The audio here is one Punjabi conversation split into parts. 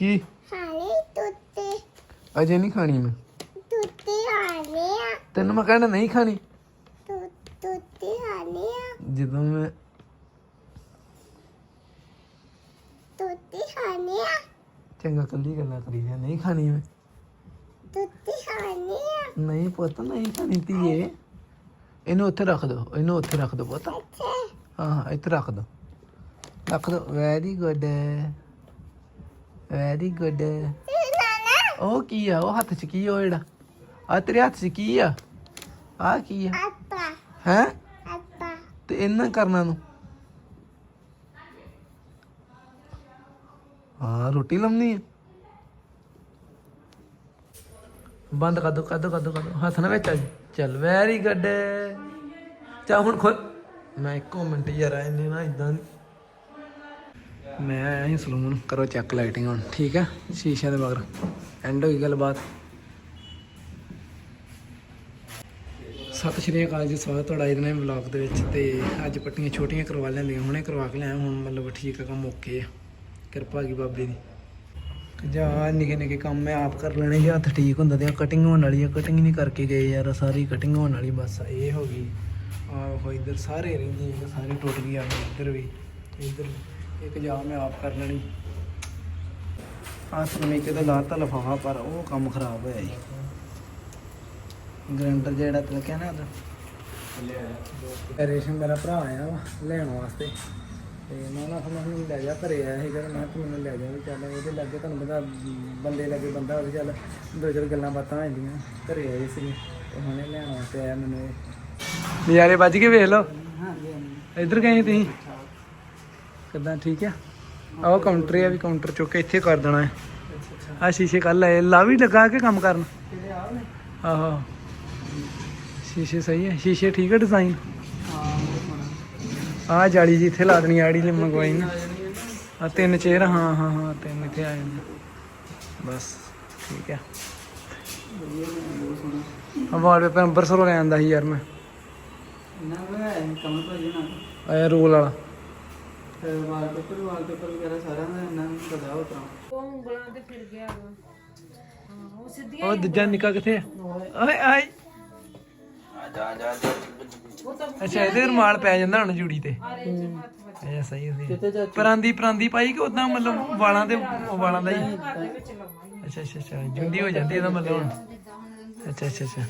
ਕੀ? ਹਾਲੇ ਤੁੱਤੇ। ਅਜੇ ਨਹੀਂ ਖਾਣੀ ਮੈਂ। ਤੁੱਤੇ ਹਾਲੇ ਆ। ਤੈਨੂੰ ਮੈਂ ਕਹਿਣਾ ਨਹੀਂ ਖਾਣੀ। ਤੁੱਤੇ ਹਾਲੇ ਆ। ਜਦੋਂ ਮੈਂ ਤੁੱਤੇ ਹਾਲੇ ਆ। ਚੰਗਾ ਕੱਲੀ ਗੱਲਾਂ ਕਰੀ ਜਾ ਨਹੀਂ ਖਾਣੀ ਮੈਂ। ਤੁੱਤੇ ਹਾਲੇ ਆ। ਨਹੀਂ ਪੁੱਤ ਨਹੀਂ ਖਾਣੀ ਧੀਏ। ਇਹਨੂੰ ਉੱਥੇ ਰੱਖ ਦੋ ਇਹਨੂੰ ਉੱਥੇ ਰੱਖ ਦੋ ਪੁੱਤ। ਹਾਂ ਇੱਥੇ ਰੱਖ ਦੋ। ਰੱਖ ਦੋ ਵੈਰੀ ਗੁੱਡ। ਵੈਰੀ ਗੁੱਡ ਉਹ ਕੀ ਆ? ਉਹ ਹੱਥ 'ਚ ਕੀ ਆ ਉਹ ਜਿਹੜਾ? ਆ ਤੇਰੇ ਹੱਥ 'ਚ ਕੀ ਆ? ਆ ਕੀ ਆ? ਅੱਪਾ ਹੈ? ਅੱਪਾ ਤੇ ਇਹਨਾਂ ਕਰਨਾ ਨੂੰ। ਹਾਂ ਰੋਟੀ ਲਾਉਣੀ ਆ? ਬੰਦ ਕਰ ਦੋ ਕਰ ਦੋ ਕਰ ਦੋ ਕਰ ਦੋ। ਹੱਥ ਨਾ ਵਿੱਚ। ਚੱਲ ਵੈਰੀ ਗੁੱਡ ਚਾ ਹੁਣ ਖੋ ਮੈਂ ਇੱਕੋ ਮਿੰਟ ਯਾਰ ਇਹਨੇ ਨਾ ਇਦਾਂ ਮੈਂ ਆਇਆ ਸੀ ਸਲੂਨ, ਕਰੋ ਚੈੱਕ ਲਾਈਟਿੰਗ ਹੁਣ, ਠੀਕ ਆ? ਸ਼ੀਸ਼ਿਆਂ ਦੇ ਮਗਰ ਐਂਡ ਹੋਈ ਗੱਲਬਾਤ। ਸਤਿ ਸ਼੍ਰੀ ਅਕਾਲ ਜੀ, ਸਵਾਗਤ ਤੁਹਾਡਾ ਇਹਦੇ ਨਾਲ ਵਲੌਗ ਦੇ ਵਿੱਚ। ਤੇ ਅੱਜ ਪੱਟੀਆਂ ਛੋਟੀਆਂ ਕਰਵਾ ਲੈਂਦੀਆਂ ਹੁਣੇ ਕਰਵਾ ਕੇ ਲਿਆਇਆ, ਹੁਣ ਮਤਲਬ ਠੀਕ ਆ, ਕੰਮ ਓਕੇ ਆ। ਕਿਰਪਾ ਕੀ ਬਾਬੇ ਦੀ। ਜਾਂ ਨਿੱਕੇ ਨਿੱਕੇ ਕੰਮ ਮੈਂ ਆਪ ਕਰ ਲੈਣੇ, ਜੇ ਹੱਥ ਠੀਕ ਹੁੰਦਾ ਤੇ ਕਟਿੰਗ ਹੋਣ ਵਾਲੀ ਆ ਕਟਿੰਗ ਨਹੀਂ ਕਰਕੇ ਗਏ ਯਾਰ, ਸਾਰੀ ਕਟਿੰਗ ਹੋਣ ਵਾਲੀ, ਬਸ ਇਹ ਹੋ ਗਈ। ਆ ਹੋ ਇੱਧਰ ਸਾਰੇ ਰਹਿੰਦੇ ਸਾਰੇ ਟੁੱਟ ਗਈ ਆ ਇੱਧਰ ਵੀ, ਇੱਧਰ ਇੱਕ ਜਾ ਮੈਂ ਆਪ ਕਰ ਲੈਣੀ। ਆ ਸਰਮੇਕੇ ਦਾ ਲਾਤਾ ਲਫਾਫਾ ਪਰ ਉਹ ਕੰਮ ਖਰਾਬ ਹੋਇਆ ਜੀ। ਗ੍ਰੈਂਡਰ ਜਿਹੜਾ ਤੇ ਲੱਗਿਆ ਨਾ ਉਹਦਾ। ਰੇਸ਼ਮ ਮੇਰਾ ਭਰਾ ਆਇਆ ਵਾ ਲੈਣ ਵਾਸਤੇ। ਤੇ ਮੈਂ ਨਾ ਹੁਣ ਮੈਨੂੰ ਲੈ ਜਾ ਘਰੇ ਆਇਆ ਸੀਗਾ ਤੇ ਮੈਂ ਕਿਹਾ ਤੂੰ ਮੈਨੂੰ ਲੈ ਜਾ ਵੀ ਚੱਲ ਇਹਦੇ ਲੱਗੇ ਤੁਹਾਨੂੰ ਪਤਾ ਬੰਦੇ ਲੱਗੇ ਬੰਦਾ ਹੋਵੇ ਚੱਲ ਦੋ ਚਾਰ ਗੱਲਾਂ ਬਾਤਾਂ ਹੋ ਜਾਂਦੀਆਂ। ਘਰੇ ਆਏ ਸੀ ਤੇ ਹੁਣੇ ਲੈਣ ਵਾਸਤੇ ਆਇਆ ਮੈਨੂੰ ਇਹ। ਨਜ਼ਾਰੇ ਵੱਜ ਕੇ ਵੇਖ ਲਓ। ਇੱਧਰ ਗਏ ਤੁਸੀਂ? ਕਿੱਦਾਂ? ਠੀਕ ਆ? ਆਹ ਕਾਊਂਟਰ ਆ ਵੀ ਕਾਊਂਟਰ ਚੁੱਕ ਕੇ ਇੱਥੇ ਕਰ ਦੇਣਾ ਹੈ। ਆ ਸ਼ੀਸ਼ੇ ਕੱਲ ਆਏ ਲਾ ਵੀ ਲਗਾ ਕੇ ਕੰਮ ਕਰਨ। ਆਹੋ। ਸ਼ੀਸ਼ੇ ਸਹੀ ਹੈ ਸ਼ੀਸ਼ੇ ਠੀਕ ਹੈ ਡਿਜ਼ਾਈਨ ਆ ਜਾਲੀ ਜੀ ਇੱਥੇ ਲਾ ਦੇਣੀ ਆੜੀ ਲਈ ਮੰਗਵਾਈ ਨਾ। ਆ ਤਿੰਨ ਚੇਅਰ ਹਾਂ ਹਾਂ ਹਾਂ ਤਿੰਨ ਇੱਥੇ ਆ ਜਾਂਦੇ। ਬਸ ਠੀਕ ਹੈ ਆ ਵਾਲਪੇਪਰ ਅੰਬਰਸਰੋਂ ਲੈ ਆਂਦਾ ਸੀ ਯਾਰ ਮੈਂ। ਕਮਲ ਭਾਜੀ ਨਾਲ ਆਇਆ ਰੋਲ ਵਾਲਾ। ਵਾਲਪੇਪਰ ਵਾਲਪੇਪਰ ਵਗੈਰਾ ਸਾਰਿਆਂ ਦਾ ਇਹਨਾਂ ਨੂੰ ਪਤਾ ਹੋ ਤਰਾ ਉਹ ਦੂਜਾ ਨਿੱਕਾ ਕਿੱਥੇ ਆ? ਓਏ। ਆਈ ਅੱਛਾ ਇਹਦੇ ਰੁਮਾਲ ਪੈ ਜਾਂਦਾ ਹੁਣ ਜੂੜੀ ਤੇ। ਇਹ ਸਹੀ ਸੀ ਕਿਤੇ ਜਾ ਪਰਾਂਦੀ ਪਰਾਂਦੀ ਪਾਈ ਕਿ ਉਦਾਂ ਮਤਲਬ ਵਾਲਾਂ ਦੇ ਵਾਲਾਂ ਦਾ ਹੀ? ਅੱਛਾ ਅੱਛਾ ਅੱਛਾ ਜੁੰਡੀ ਹੋ ਜਾਂਦੀ ਇਹਦਾ ਮਤਲਬ ਹੁਣ। ਅੱਛਾ ਅੱਛਾ ਅੱਛਾ।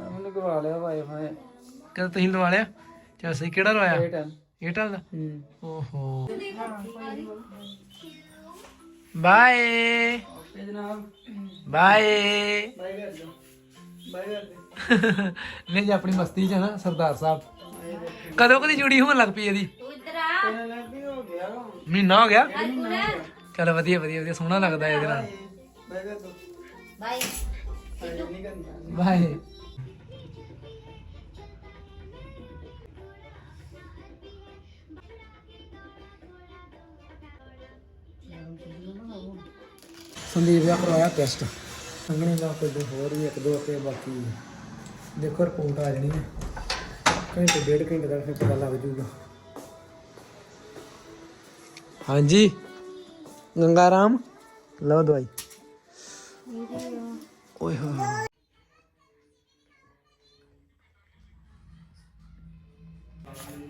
ਮੈਨੂੰ ਗਵਾ ਲਿਆ ਵਾਈਫਾਈ। ਕਦ ਤੁਸੀਂ ਲਵਾ ਲਿਆ? ਚਾ ਸਹੀ ਕਿਹੜਾ ਟੈਨ ਏਅਰਟੈਲ ਦਾ? ਹੂੰ। ਓਹੋ। ਬਾਏ ਇਹ ਜਨਾਬ। ਬਾਏ ਬਾਈ ਕਰ ਦਿਓ। ਬਾਈ ਕਰ ਦਿਓ। ਨਹੀਂ ਜੀ ਆਪਣੀ ਮਸਤੀ ਚ ਨਾ ਸਰਦਾਰ ਸਾਹਿਬ। ਕਦੋਂ ਕਦੀ ਜੁੜੀ ਹੋਣ ਲੱਗ ਪਈ ਇਹਦੀ? ਇਹਨਾਂ ਨੇ ਵੀ ਹੋ ਗਿਆ? ਮਹੀਨਾ ਹੋ ਗਿਆ? ਚਲ ਵਧੀਆ ਵਧੀਆ ਵਧੀਆ ਸੋਹਣਾ ਲੱਗਦਾ ਇਹਦੇ ਨਾਲ। ਬਾਈ ਕਰ ਦਿਓ। ਬਾਈ ਬਾਈ ਨਹੀਂ ਕਰਨਾ। ਬਾਏ ਸੰਦੀਪ ਦਾ ਕਰਵਾਇਆ ਟੈਸਟ ਸੰਗਣੇ ਦਾ ਕੋਈ ਦੋ ਹੋਰ ਵੀ ਇੱਕ ਦੋ ਤੇ ਬਾਕੀ ਦੇਖੋ ਰਿਪੋਰਟ ਆ ਜਾਣੀ ਹੈ। ਘੰਟੇ ਡੇਢ ਘੰਟੇ ਤੱਕ ਫਿਰ ਪਤਾ ਲੱਗ ਜੂਗਾ ਹਾਂਜੀ। ਗੰਗਾ ਰਾਮ ਲਓ ਦਵਾਈ। ਓਏ ਹੋਏ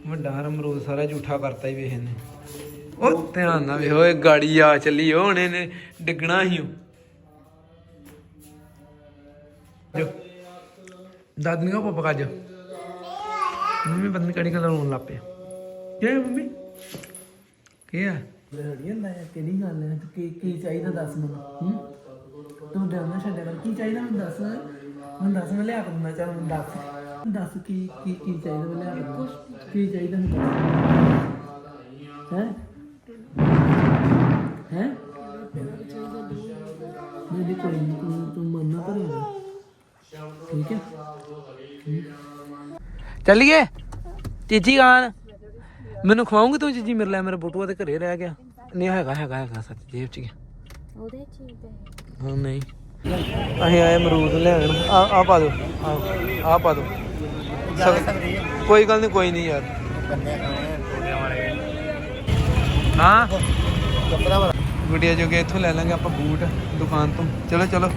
ਵੱਡਾ ਅਮਰੂਦ ਸਾਰਾ ਝੂਠਾ ਕਰਤਾ ਹੀ ਵੇਖ ਇਹਨੇ। ਉਹ ਧਿਆਨ ਨਾਲ ਵੇਖ ਓਏ ਗਾੜੀ ਆ ਚੱਲੀ ਓ ਹੁਣ ਇਹਨੇ ਡਿੱਗਣਾ ਹੀ ਜੋ। ਦਾਦੀ ਨੂੰ ਪਾਪਾ ਕਾਜ ਮੰਮੀ ਬੰਦ ਕੜੀ ਕਲਰ ਹੋਣ ਲੱਗ ਕੀ ਮੰਮੀ? ਕੀ ਆ ਲੜੀ ਹੁੰਦਾ ਕਿਹੜੀ ਗੱਲ ਹੈ ਕੀ ਕੀ ਚਾਹੀਦਾ ਦੱਸ ਮੈਨੂੰ? ਤੂੰ ਡਰਨਾ ਛੱਡਿਆ ਕਰ। ਕੀ ਚਾਹੀਦਾ ਮੈਨੂੰ ਦੱਸ? ਮੈਨੂੰ ਦੱਸ, ਮੈਂ ਲਿਆ ਕੇ ਦਿੰਦਾ ਮੈਨੂੰ ਦੱਸ। ਦੱਸ ਕੀ ਕੀ ਕੀ ਚਾਹੀਦਾ ਮੈਂ ਲਿਆ ਕੇ ਕੀ ਚਾਹੀਦਾ ਮੈਨੂੰ ਹੈ? ਹੈ? ਨਹੀਂ ਨਹੀਂ ਕੋਈ ਨਹੀਂ ਤੂੰ ਤੂੰ ਮੰਨਣਾ ਪਰ ਠੀਕ ਹੈ? ਚੱਲੀਏ? ਚੀਚੀ ਖਾਨ ਮੈਨੂੰ ਖਵਾਉਂਗੀ ਤੂੰ ਚੀਚੀ? ਮੇਰੇ ਲਈ ਮੇਰਾ ਬਟੂਆ ਤੇ ਘਰੇ ਰਹਿ ਗਿਆ। ਨਹੀਂ ਹੈਗਾ ਹੈਗਾ ਹੈਗਾ ਸੱਚ ਜੇਬ ਚ ਗਿਆ ਉਹਦੇ ਚੀਜ਼ ਹੈ ਹਾਂ ਨਹੀਂ। ਅਸੀਂ ਆਏ ਅਮਰੂਦ ਲੈਣ। ਆ ਆ ਪਾ ਦੋ ਆ ਪਾ ਦੋ ਕੋਈ ਗੱਲ ਨਹੀਂ ਕੋਈ ਨਹੀਂ ਯਾਰ। ਹਾਂ? ਗੁੱਡੀਆ ਜੋਗੇ ਇੱਥੋਂ ਲੈ ਲਾਂਗੇ ਆਪਾਂ ਬੂਟ ਦੁਕਾਨ ਤੋਂ। ਚਲੋ ਚਲੋ।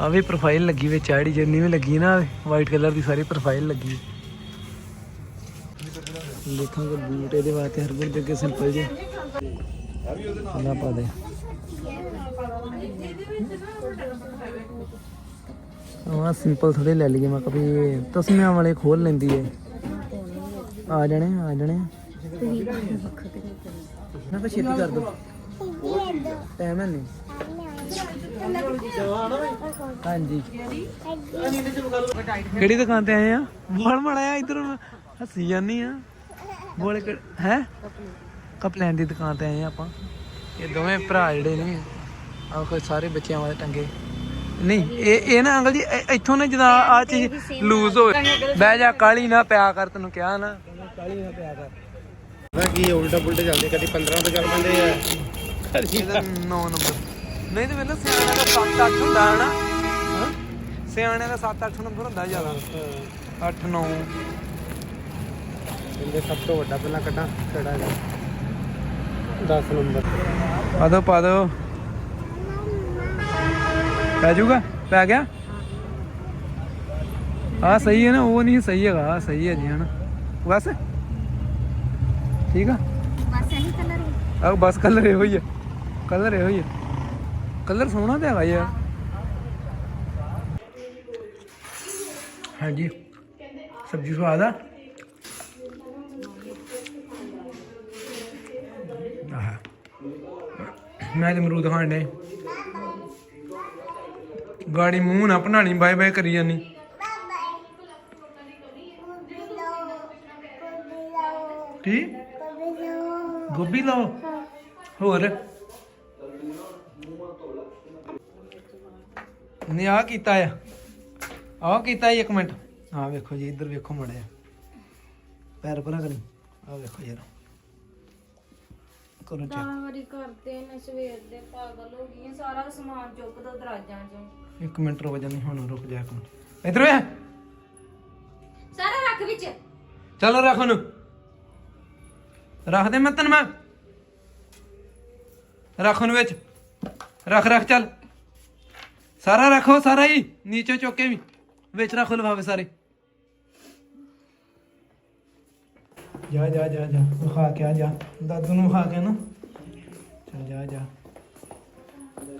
ਆ ਵੀ ਪ੍ਰੋਫਾਈਲ ਲੱਗੀ ਵਿੱਚ ਆੜੀ ਜਿੰਨੀ ਵੀ ਲੱਗੀ ਨਾ ਵਾਈਟ ਕਲਰ ਦੀ ਸਾਰੀ ਪ੍ਰੋਫਾਈਲ ਲੱਗੀ ਦੇਖਾਂਗੇ ਬੂਟ ਇਹਦੇ ਵਾਸਤੇ ਹਰਗੁਣ ਦੇ ਅੱਗੇ ਸਿੰਪਲ ਜੇ ਨਾ ਪਾ ਦੇ। ਹਾਂ ਸਿੰਪਲ ਥੋੜੇ ਲੈ ਲਈਏ ਮੈਂ ਕभी ਤਸਮਿਆਂ ਵਾਲੇ ਖੋਲ ਲੈਂਦੀ ਏ। ਆ ਜਾਣੇ ਆ ਜਾਣੇ। ਨਾ ਤਾਂ ਛੇਤੀ ਕਰ ਦੋ। ਟਾਈਮ ਹੈ ਨਹੀਂ ਹਾਂਜੀ। ਕਿਹੜੀ ਦੁਕਾਨ ਤੇ ਆਏ ਆ? ਬੋਲ ਮੜਾਇਆ ਇਧਰ ਹੱਸੀ ਜਾਨੀ ਆ। ਬੋਲ ਹੈ? ਕਪਲੈਨ ਦੀ ਦੁਕਾਨ ਤੇ ਆਏ ਆ ਆਪਾਂ। ਇਹ ਦੋਵੇਂ ਭਰਾ ਜਿਹੜੇ ਨੇ ਆ ਕੋਈ ਸਾਰੇ ਬੱਚਿਆਂ ਵਾਲੇ ਟੰਗੇ। ਨਹੀਂ ਇਹ ਇਹ ਨਾ ਅੰਕਲ ਜੀ ਇੱਥੋਂ ਨਾ ਜਦਾ ਆ ਚੀਜ਼ ਲੂਜ਼ ਹੋਵੇ ਬਹਿ ਜਾ ਕਾਲੀ ਨਾ ਪਿਆ ਕਰ ਤੈਨੂੰ ਕਿਹਾ ਨਾ। ਕਾਲੀ ਨਾ ਪਿਆ ਕਰ। ਕੀ ਉਲਟਾ ਪੁਲਟਾ ਚੱਲਦੇ ਕਦੀ 15 ਤੋਂ ਚੱਲ ਪੈਂਦੇ ਆ। ਇਹਦਾ 9 ਨੰਬਰ। ਨਹੀਂ ਤੇ ਵੇਲੇ ਸਿਆਣਿਆਂ ਦਾ 7-8 ਹੁੰਦਾ ਹੈ ਨਾ। ਹਾਂ? ਸਿਆਣਿਆਂ ਦਾ 7-8 ਨੰਬਰ ਹੁੰਦਾ ਜ਼ਿਆਦਾ। 8-9 ਇਹਦੇ ਸਭ ਤੋਂ ਵੱਡਾ ਪਹਿਲਾਂ ਕੱਢਾਂ ਕਿਹੜਾ ਹੈਗਾ 10 ਨੰਬਰ। ਪਾ ਦੋ ਪਾ ਦੋ ਪੈ ਜਾਊਗਾ? ਪੈ ਗਿਆ? ਆ ਸਹੀ ਹੈ ਨਾ ਉਹ ਨਹੀਂ ਸਹੀ ਹੈਗਾ ਸਹੀ ਹੈ ਜੀ ਹਨਾ। ਬਸ। ਠੀਕ ਆ? ਬਸ ਇਹੀ ਕਲਰ ਹੀ। ਆ ਬਸ ਕਲਰ ਇਹੋ ਹੀ ਹੈ ਕਲਰ ਇਹੋ ਹੀ ਹੈ ਕਲਰ ਸੋਹਣਾ ਤੇ ਹੈਗਾ ਯਾਰ। ਹਾਂਜੀ। ਸਬਜ਼ੀ ਸਵਾਦ ਆ? ਆਹ। ਮੈਂ ਤੇ ਅਮਰੂਦ ਖਾਣ ਡੇ ਗਾੜੀ ਮੂੰਹ ਨਾ ਬਣਾਣੀ ਬਾਏ ਬਾਏ ਕਰੀ ਜਾਨੀ ਕੀ ਗੋਭੀ ਲਾਓ। ਹੋਰ? ਨੇ ਆ ਕੀਤਾ ਆ। ਆ ਕੀਤਾ ਇੱਕ ਮਿੰਟ। ਆ ਵੇਖੋ ਜੀ ਇੱਧਰ ਵੇਖੋ ਮੜਿਆ ਪੈਰ ਪਰਾਂ ਕਰੀ। ਆ ਵੇਖੋ ਯਾਰ। ਕਰੋ ਚੈੱਕ ਵਾਰੀ ਕਰਦੇ ਨੇ ਸਵੇਰ ਦੇ ਪਾਗਲ ਹੋ ਗਈਆਂ ਸਾਰਾ ਸਮਾਨ ਚੁੱਕ ਦੋ ਦਰਾਜਾਂ 'ਚੋਂ। ਇੱਕ ਮਿੰਟ ਰੁਕ ਜਾਨੀ ਹੁਣ ਰੁਕ ਜਾ ਇੱਕ ਮਿੰਟ। ਇੱਧਰ ਵੇ। ਸਾਰਾ ਰੱਖ ਵਿੱਚ। ਚਲੋ ਰੱਖ ਉਹਨੂੰ। ਰੱਖ ਦੇ ਮੈਂ ਤੈਨੂੰ ਮੈਂ। ਰੱਖ ਉਹਨੂੰ ਵਿੱਚ। ਰੱਖ ਰੱਖ ਚੱਲ। ਸਾਰਾ ਰੱਖੋ ਸਾਰਾ ਹੀ। ਨੀਚੇ ਚੁੱਕ ਕੇ ਵੀ। ਵਿੱਚ ਰੱਖੋ ਲਫਾਫੇ ਸਾਰੇ। ਜਾ ਜਾ ਜਾ ਜਾ। ਵਿਖਾ ਕੇ ਆ ਜਾ। ਦਾਦੂ ਨੂੰ ਵਿਖਾ ਕੇ ਨਾ। ਚੱਲ ਜਾ ਜਾ।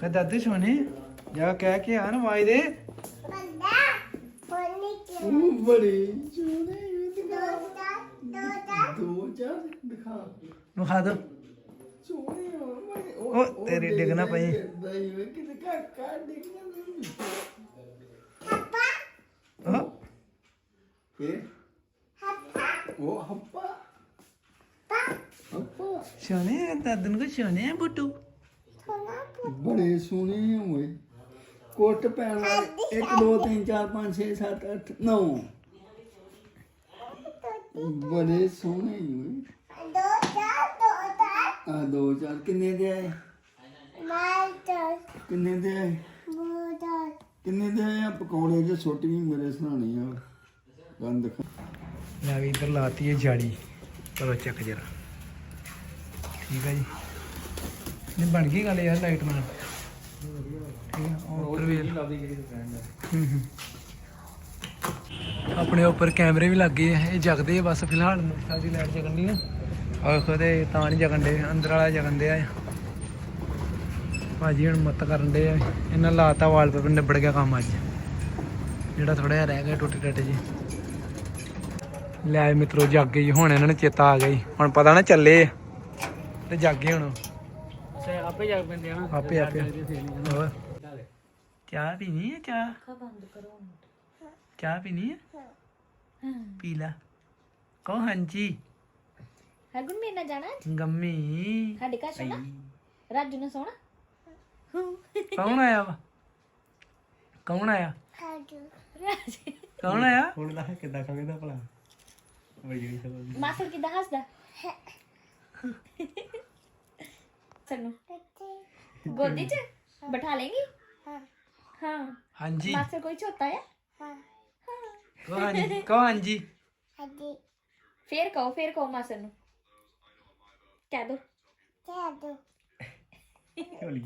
ਕਹ ਦਾਦੂ ਸੋਨੇ ਜਾ ਕਹਿ ਕੇ ਆ ਨਾ ਵਾਈ ਦੇ ਵਿਖਾ ਦੋ ਉਹ ਤੇਰੀ ਡਿੱਗ ਨਾ ਪਈ। ਉਹ ਉਹ ਹੱਪਾ। ਸੋਨੇ ਦਾਦੂ ਨੂੰ ਕਹ ਸੋਨੇ ਬੁੱਟੂ। ਬੜੇ ਸੋਹਣੇ ਹੋਏ ਕੋਟ ਪੈਣ ਵਾਲੇ 1 2 3 4 5 6 7 8 9 ਬੜੇ ਸੋਹਣੇ ਹੋਏ ਆ ਦੋ ਚਾਰ ਕਿੰਨੇ ਦੇ ਆਏ? ਕਿੰਨੇ ਦੇ ਆਏ? ਕਿੰਨੇ ਦੇ ਆਏ? ਆ ਪਕੌੜੇ ਜੇ ਸੁੱਟ ਵੀ ਮੇਰੇ ਸਰਾਣੇ ਆ। ਗੰਦ ਖਾ ਲੈ ਵੀ ਇੱਧਰ ਲਾਤੀ ਹੈ ਜਾਲੀ। ਚਲੋ ਚੱਕ ਜਰਾ। ਠੀਕ ਹੈ ਜੀ। ਨਹੀਂ ਬਣ ਗਈ ਗੱਲ ਯਾਰ ਲਾਈਟ ਨਾਲ। ਠੀਕ ਹੈ ਉਹ ਉੱਪਰ ਵੀ ਹੂੰ ਹੂੰ। ਆਪਣੇ ਉੱਪਰ ਕੈਮਰੇ ਵੀ ਲੱਗ ਗਏ ਆ ਇਹ ਜਗਦੇ ਆ ਬਸ ਫਿਲਹਾਲ ਮੋਟਰਸਾਈਕਲ ਦੀ ਲਾਈਟ ਜਗਣ ਦੀ ਨਾ ਆਖੋ ਤੇ ਤਾਂ ਨਹੀਂ ਜਗਣ ਦੇ ਅੰਦਰ ਵਾਲਾ ਜਗਣ ਦੇ ਆ। ਭਾਜੀ ਹੁਣ ਮੱਤ ਕਰਨ ਦੇ ਆ ਇਹਨਾਂ ਲਾਤਾ ਵਾਲਪੇਪਰ ਨਿਬੜ ਗਿਆ ਕੰਮ ਅੱਜ। ਜਿਹੜਾ ਥੋੜਾ ਜਿਹਾ ਰਹਿ ਗਿਆ ਟੁੱਟੇ ਟੱਟੇ ਜੀ। ਲੈ ਮਿੱਤਰੋ ਜਾਗੇ ਜੀ ਹੁਣ ਇਹਨਾਂ ਨੂੰ ਚੇਤਾ ਆ ਗਿਆ ਜੀ। ਹੁਣ ਪਤਾ ਨਾ ਚੱਲੇ ਆ। ਤੇ ਜਾਗੇ ਹੁਣ। ਆਪੇ ਜਾ ਪੈਂਦੇ ਆ ਆਪੇ ਆਪੇ। ਹੋਰ? ਚਾਹ ਪੀਣੀ ਹੈ ਚਾਹ? ਬੰਦ ਕਰੋ ਚਾਹ ਪੀਣੀ ਹੈ ਪੀ ਲਾ ਕਹੋ ਹਾਂਜੀ। ਹਰਗੁਣ ਮੇਰੇ ਨਾਲ ਜਾਣਾ ਗੰਮੀ। ਸਾਡੇ ਘਰ ਸੋਣਾ? ਰਾਜੂ ਨੇ ਸੋਣਾ? ਕੌਣ ਆਇਆ ਵਾ? ਕੌਣ ਆਇਆ? ਕੌਣ ਆਇਆ? ਹੁਣ ਲਾ ਕਿੱਦਾਂ ਖੰਗਦਾ ਭਲਾ? ਵਈ ਜਿਹੜੀ ਸਭ ਮਾਸਰ ਕਿਦਾਂ ਹੱਸਦਾ? ਸਾਨੂੰ ਗੋਦੀ 'ਚ? ਬਿਠਾ ਲੇਗੀ ਹਾਂ। ਹਾਂਜੀ। ਮਾਸਰ ਕੋਈ ਛੋਟਾ ਹੈ। ਕਹੋ ਹਾਂਜੀ ਕਹੋ ਹਾਂਜੀ। ਫੇਰ ਕਹੋ ਫੇਰ ਕਹੋ ਮਾਸਰ ਨੂੰ। ਕਹਿ ਦੋ। ਝੋਲੀ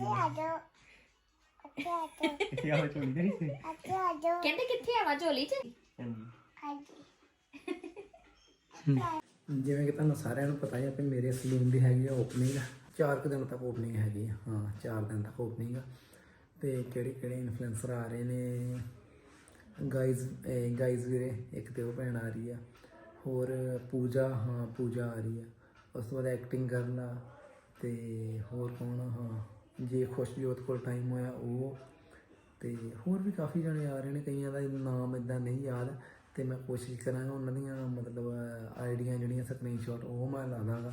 ਕਿੱਥੇ ਆ ਝੋਲੀ ਦੇ। ਵਿੱਚ ਕਹਿੰਦੇ ਕਿੱਥੇ ਆਵਾ ਝੋਲੀ 'ਚ? ਜਿਵੇਂ ਕਿ ਤੁਹਾਨੂੰ ਸਾਰਿਆਂ ਨੂੰ ਪਤਾ ਹੀ ਆ ਕਿ ਮੇਰੇ ਸਲੂਨ ਦੀ ਹੈਗੀ ਆ ਓਪਨਿੰਗ ਚਾਰ ਕੁ ਦਿਨ ਤੱਕ ਓਪਨਿੰਗ ਹੈਗੀ ਆ। ਹਾਂ ਚਾਰ ਦਿਨ ਤੱਕ ਓਪਨਿੰਗ ਆ। ਤੇ ਕਿਹੜੇ ਕਿਹੜੇ ਇਨਫਲੂਐਂਸਰ ਆ ਰਹੇ ਨੇ? ਗਾਈਜ਼ ਗਾਈਜ਼ ਵੀਰੇ, ਇੱਕ ਤੇ ਉਹ ਭੈਣ ਆ ਰਹੀ ਆ। ਹੋਰ ਪੂਜਾ, ਹਾਂ, ਪੂਜਾ ਆ ਰਹੀ ਆ। ਉਸ ਤੋਂ ਬਾਅਦ ਐਕਟਿੰਗ ਕਰਨਾ ਆ ਤੇ ਹੋਰ ਕੌਣ ਹਾਂ, ਜੇ ਖੁਸ਼ਜੋਤ ਕੋਲ ਟਾਈਮ ਹੋਇਆ, ਉਹ। ਤੇ ਹੋਰ ਵੀ ਕਾਫੀ ਜਣੇ ਆ ਰਹੇ ਨੇ, ਕਈਆਂ ਦਾ ਨਾਮ ਇਦਾਂ ਨਹੀਂ ਯਾਦ। ਤੇ ਮੈਂ ਕੋਸ਼ਿਸ਼ ਕਰਾਂਗਾ ਉਹਨਾਂ ਦੀਆਂ, ਮਤਲਬ, ਆਈਡੀਆਂ ਜਿਹੜੀਆਂ ਸਕਰੀਨਸ਼ਾਟ ਉਹ ਮੈਂ ਲਾ ਦਾਂਗਾ।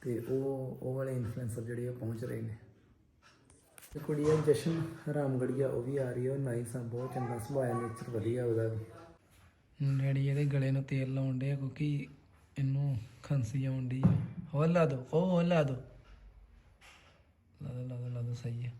ਤੇ ਉਹ ਉਹ ਵਾਲੇ ਇਨਫਲੂਐਂਸਰ ਜਿਹੜੇ ਉਹ ਪਹੁੰਚ ਰਹੇ ਨੇ। ਤੇ ਕੁੜੀ ਆ ਜਸ਼ਨ ਰਾਮਗੜੀਆ ਉਹ ਵੀ ਆ ਰਹੀ ਹੈ ਉਹ ਨਾਈਸ ਆ ਬਹੁਤ ਚੰਗਾ ਸੁਭਾਅ ਨੇਚਰ ਵਧੀਆ ਉਹਦਾ ਵੀ। ਡੈਡੀ ਇਹਦੇ ਗਲੇ ਨੂੰ ਤੇਲ ਲਾਉਣ ਦੇ ਕਿਉਂਕਿ ਇਹਨੂੰ ਖਾਂਸੀ ਆਉਣ ਦੀ ਆ। ਹੋਰ ਲਾ ਦੋ ਉਹ ਹੋਰ ਲਾ ਦੋ। ਲਾ ਦੋ ਲਾ ਦੋ ਲਾ ਦੋ ਸਹੀ ਹੈ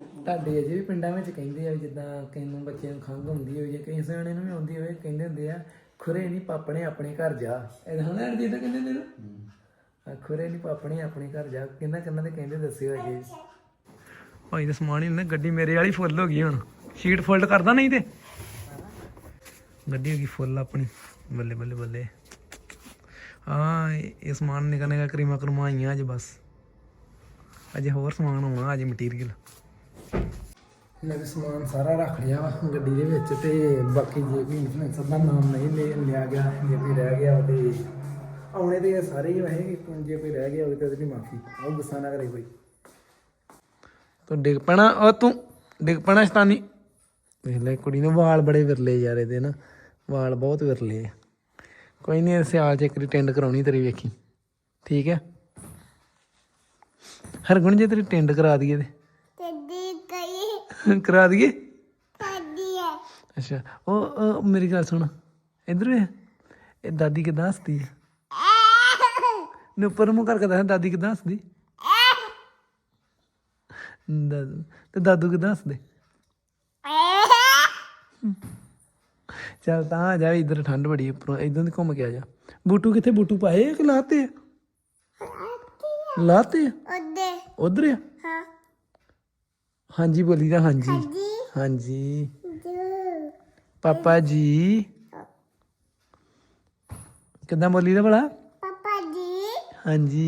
ਤੁਹਾਡੇ ਅਜੇ ਵੀ ਪਿੰਡਾਂ ਵਿੱਚ ਕਹਿੰਦੇ ਆ ਜਿੱਦਾਂ ਕਈ ਨੂੰ ਬੱਚਿਆਂ ਨੂੰ ਖੰਘ ਹੁੰਦੀ ਹੋਵੇ ਜਾਂ ਕਈ ਸਿਆਣੇ ਨੂੰ ਵੀ ਆਉਂਦੀ ਹੋਵੇ ਕਹਿੰਦੇ ਹੁੰਦੇ ਆ ਖੁਰੇ ਨਹੀਂ ਪਾਪਣੇ ਆਪਣੇ ਘਰ ਜਾ। ਇਹ ਹੁਣ ਅੜ ਜਿੱਦਾਂ ਕਹਿੰਦੇ ਹੁੰਦੇ ਨਾ ਖੁਰੇ ਨਹੀਂ ਪਾਪਣੇ ਆਪਣੇ ਘਰ ਜਾ। ਕਿੰਨਾ ਕਿੰਨਾ ਦੇ ਕਹਿੰਦੇ ਦੱਸਿਓ ਅਜੇ ਭਾਈ ਦਾ ਸਮਾਨ ਹੀ ਨਾ ਗੱਡੀ ਮੇਰੇ ਵਾਲੀ ਫੁੱਲ ਹੋ ਗਈ ਹੁਣ। ਸ਼ੀਟ ਫੋਲਡ ਕਰਦਾ ਨਹੀਂ ਤੇ। ਗੱਡੀ ਹੋ ਗਈ ਫੁੱਲ ਆਪਣੀ। ਬੱਲੇ ਬੱਲੇ ਬੱਲੇ। ਹਾਂ, ਇਹ ਸਮਾਨ ਨਿਕਾ ਨਿਕਾ ਕਰੀਮਾ ਕਰਮਾ ਅੱਜ ਬਸ। ਅਜੇ ਹੋਰ ਸਮਾਨ ਆਉਣਾ ਅਜੇ ਮਟੀਰੀਅਲ। ਮੈਂ ਵੀ ਸਮਾਨ ਸਾਰਾ ਰੱਖ ਲਿਆ ਵਾ ਗੱਡੀ ਦੇ ਵਿੱਚ ਤੇ ਬਾਕੀ ਜੇ ਕੋਈ ਇਨਫਲੂਐਂਸਰ ਦਾ ਨਾਮ ਨਹੀਂ ਲਿ- ਲਿਆ ਗਿਆ, ਜੇ ਕੋਈ ਰਹਿ ਗਿਆ ਤੇ ਆਉਣੇ ਤੇ ਸਾਰੇ ਹੀ ਵਹੇ ਜੇ ਕੋਈ ਰਹਿ ਗਿਆ ਹੋਵੇ ਤਾਂ ਉਹਦੀ ਮਾਫੀ ਉਹ ਗੁੱਸਾ ਨਾ ਕਰੇ ਕੋਈ। ਤੂੰ ਡਿੱਗ ਪੈਣਾ ਉਹ ਤੂੰ ਡਿੱਗ ਪੈਣਾ ਸ਼ਤਾਨੀ। ਵੇਖ ਲੈ ਕੁੜੀ ਨੇ ਵਾਲ ਬੜੇ ਵਿਰਲੇ ਯਾਰ ਇਹਦੇ ਨਾ, ਵਾਲ ਬਹੁਤ ਵਿਰਲੇ ਆ। ਕੋਈ ਨਹੀਂ ਸਿਆਲ ਚ ਇੱਕ ਵਾਰੀ ਕਰਾਉਣੀ ਤੇਰੀ ਵੇਖੀ। ਠੀਕ ਹੈ ਹਰਗੁਣ ਜੇ, ਤੇਰੀ ਟੈਂਡ ਕਰਾ ਦਈਏ ਤੇ। ਕਰਾ ਦਈਏ? ਅੱਛਾ ਉਹ ਉਹ ਮੇਰੀ ਗੱਲ ਸੁਣ। ਇਧਰ ਵੇ ਇਹ ਦਾਦੀ ਕਿਦਾਂ ਹੱਸਦੀ ਹੈ? ਨੇ ਉੱਪਰ ਮੂੰਹ ਕਰਕੇ ਦੱਸ ਦਾਦੀ ਕਿਦਾਂ ਹੱਸਦੀ? ਦਾਦੂ ਤੇ ਦਾਦੂ ਕਿਦਾਂ ਹੱਸਦੇ? ਚੱਲ ਤਾਂ ਆ ਜਾ ਇਧਰ ਠੰਡ ਬੜੀ ਉੱਪਰੋਂ। ਇਧਰ ਦੀ ਘੁੰਮ ਕੇ ਆ ਜਾ। ਬੂਟੂ ਕਿੱਥੇ? ਬੂਟੂ ਪਾਏ ਕਿ ਲਾਤੇ ਲਾਤੇ ਆ। ਉਧਰ ਆ? ਹਾਂਜੀ ਬੋਲੀ ਦਾ ਹਾਂਜੀ। ਹਾਂਜੀ। ਪਾਪਾ ਜੀ। ਕਿੱਦਾਂ ਬੋਲੀ ਦਾ ਭਲਾ? ਹਾਂਜੀ।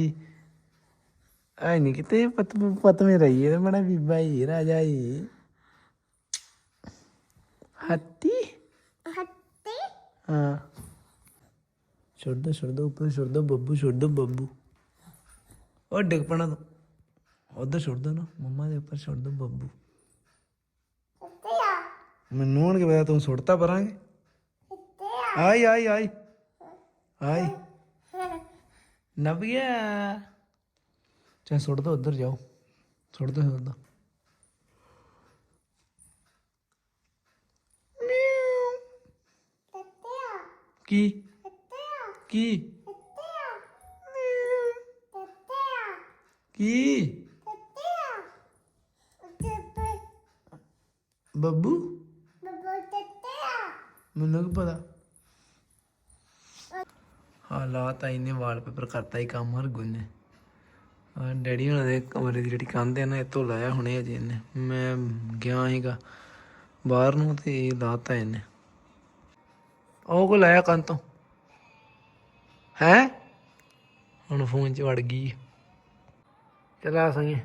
ਆਈ ਨਹੀਂ ਕਿਤੇ ਪਤ ਪਤ ਮੇ ਰਹੀ ਹੈ ਬੜਾ ਬੀਬਾ ਹੀ ਰਾਜਾ ਹੀ ਹੱਤੀ ਹਾਂ। ਛੋੜ ਦੋ ਛੋੜ ਦੋ ਉੱਪਰ ਛੋੜ ਦੋ ਬੱਬੂ ਛੋੜ ਦੋ ਬੱਬੂ। ਉਹ ਡਿੱਗ ਪਣਾ ਤੂੰ। ਉਧਰ ਛੋੜ ਦੋ ਨਾ ਮੰਮਾ ਦੇ ਉੱਪਰ ਛੋੜ ਦੋ ਬੱਬੂ। ਮੈਨੂੰ ਹੁਣ ਕਿ ਪਤਾ ਤੂੰ ਸੁੱਟਤਾ ਪਰਾਂਗੇ। ਆਈ ਆਈ ਆਈ। ਆਈ। ਨੱਪ ਗਿਆ ਚਾ ਸੁੱਟ ਦੋ ਉਧਰ ਜਾਓ। ਸੁੱਟ ਦੋ ਸੁੱਟ ਦੋ। ਕੀ? ਕੀ? ਕੀ? ਬੱਬੂ? ਮੈਨੂੰ ਕੀ ਪਤਾ? ਹਾਲਾਤ ਆਈ ਨੇ ਵਾਲਪੇਪਰ ਕਰਤਾ ਹੀ ਕੰਮ ਹਰ ਗੁੰਨੇ ਆ ਡੈਡੀ ਹੁਣਾਂ ਦੇ ਕਮਰੇ ਦੀ ਜਿਹੜੀ ਕੰਧ ਹੈ ਨਾ ਇਹ ਤੋਂ ਲਾਇਆ ਹੁਣੇ ਅਜੇ ਇਹਨੇ। ਮੈਂ ਗਿਆ ਸੀਗਾ ਬਾਹਰ ਨੂੰ ਤੇ ਇਹ ਲਾਤਾ ਇਹਨੇ। ਉਹ ਕੋ ਲਾਇਆ ਕੰਨ ਤੋਂ? ਹੈ? ਹੁਣ ਫੋਨ 'ਚ ਵੜ ਗਈ। ਚਲਾ ਸੰਗੇ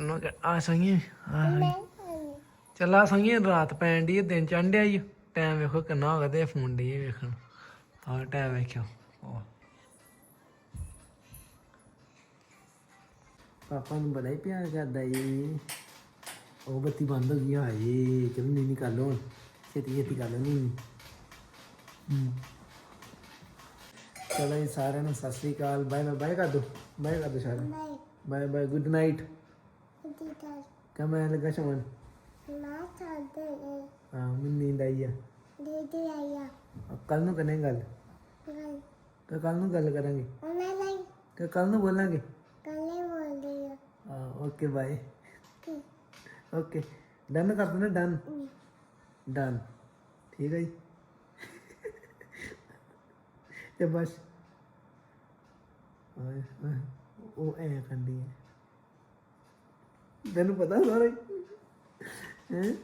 ਨੋ ਆ ਸੰਗੇ ਆ ਸੰਗੇ ਚੱਲਾ ਸੰਗੇ ਰਾਤ ਪੈਣ ਦੀ ਦਿਨ ਚੰਡਿਆ ਹੀ ਟਾਈਮ ਵੇਖੋ ਕਿੰਨਾ ਹੋ ਗਿਆ ਤੇ ਫੋਨ ਦੀ ਵੇਖਣ। ਆ ਟਾਈਮ ਵੇਖਿਓ। ਪਾਪਾ ਨੂੰ ਬੜਾ ਹੀ ਪਿਆਰ ਕਰਦਾ ਈ। ਉਹ ਬੱਤੀ ਬੰਦ ਹੋ ਗਈ ਹਾਏ ਚਲ ਨਹੀਂ ਨਹੀਂ ਕਰ ਲੋ ਛੇਤੀ ਛੇਤੀ ਕਰ ਲੋ ਨਹੀਂ ਚਲੋ ਜੀ ਸਾਰਿਆਂ ਨੂੰ ਸਤਿ ਸ੍ਰੀ ਅਕਾਲ। ਬਾਏ ਬਾਏ ਬਾਏ ਕਰ ਦੋ। ਬਾਏ ਕਰ ਦੋ ਸਾਰਿਆਂ ਬਾਏ। Bye good night. ਕਮੈਂ ਲੱਗਾ ਸ਼ਮਨ ਹਾਂ ਮੈਨੂੰ ਨੀਂਦ ਆਈ ਆ ਕੱਲ ਨੂੰ ਕਰਾਂਗੇ ਗੱਲ ਤੇ ਕੱਲ ਨੂੰ ਗੱਲ ਕਰਾਂਗੇ ਤੇ ਕੱਲ ਨੂੰ ਬੋਲਾਂਗੇ ਹਾਂ ਓਕੇ ਬਾਏ ਓਕੇ ਡਨ ਕਰ ਦਿੰਦੇ ਡਨ ਡਨ ਠੀਕ ਹੈ ਜੀ ਤੇ ਬਸ ਉਹ ਐ ਕੰਦੀ ਹੈ ਤੈਨੂੰ ਪਤਾ ਸਾਰਾ। ਹੈ?